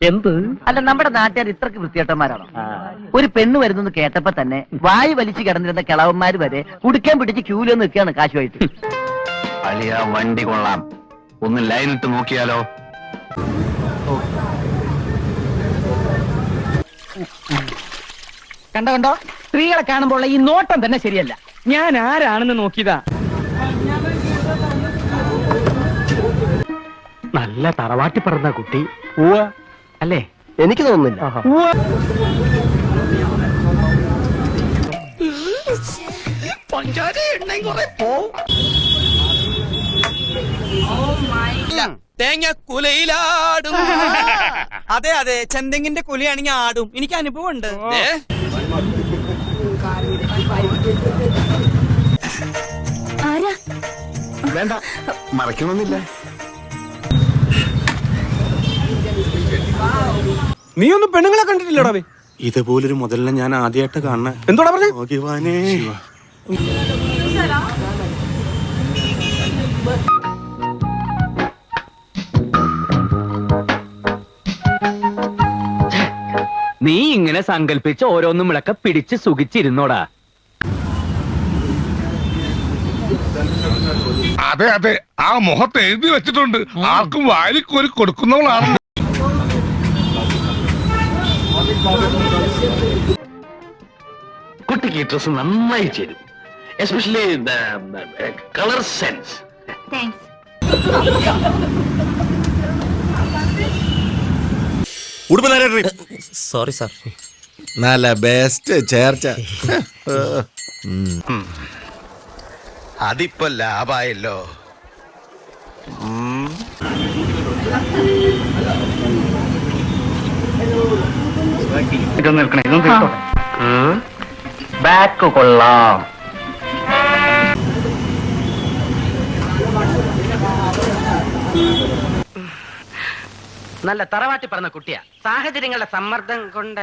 എന്ത്? അല്ല നമ്മുടെ നാട്ടുകാർ ഇത്രക്ക് വൃത്തിയേട്ടന്മാരാണോ ഒരു പെണ്ണ് വരുന്നെന്ന് കേട്ടപ്പോ തന്നെ വായി വലിച്ചു കിടന്നിരുന്ന കിളവന്മാര് വരെ കുടിക്കാൻ പിടിച്ച് ക്യൂലോ നിൽക്കുകയാണ് കാശുമായിട്ട് അളിയ വണ്ടി കൊള്ളാം. ഒന്ന് ലൈനിട്ട് നോക്കിയാലോ? കണ്ടോ കണ്ടോ? സ്ത്രീകളെ കാണുമ്പോൾ ഈ നോട്ടം തന്നെ ശരിയല്ല. ഞാൻ ആരാണെന്ന് നോക്കിയതാ. നല്ല തറവാട്ടി പറഞ്ഞ കുട്ടി. അല്ലേ? എനിക്ക് തോന്നുന്നില്ല. തേങ്ങ കുലയിലാടും. അതെ അതെ. ചെന്തെങ്ങിന്റെ കുലയാണെങ്കിൽ ആടും. എനിക്ക് അനുഭവമുണ്ട്. ഉണ്ട് ആരാ? വേണ്ട. മറക്കണമെന്നില്ല നീ ഒന്നും പെണ്ണുങ്ങളെ കണ്ടിട്ടില്ലടാ ഇതുപോലൊരു മുതലിനെ ഞാൻ ആദ്യമായിട്ട് കാണണ എന്തോടാ പറഞ്ഞേ? നീ ഇങ്ങനെ സങ്കല്പിച്ച് ഓരോന്നും വിളക്ക പിടിച്ച് സുഖിച്ചിരുന്നോടാ. അതെ അതെ. ആ മുഖത്ത് എഴുതി വെച്ചിട്ടുണ്ട്. ആർക്കും വാരിക്കോരി കൊടുക്കുന്നവളാണ് കുട്ടിക്ക് ഈ ഡ്രസ് നന്നായി ചേരും. Especially colour sense sorry sir നല്ല ബെസ്റ്റ് ചേർച്ച. അതിപ്പോ ലാഭായല്ലോ. ബാക്ക് കൊള്ളാം. നല്ല തറവാട്ടി പറഞ്ഞ കുട്ടിയാ. സാഹചര്യങ്ങളുടെ സമ്മർദ്ദം കൊണ്ട്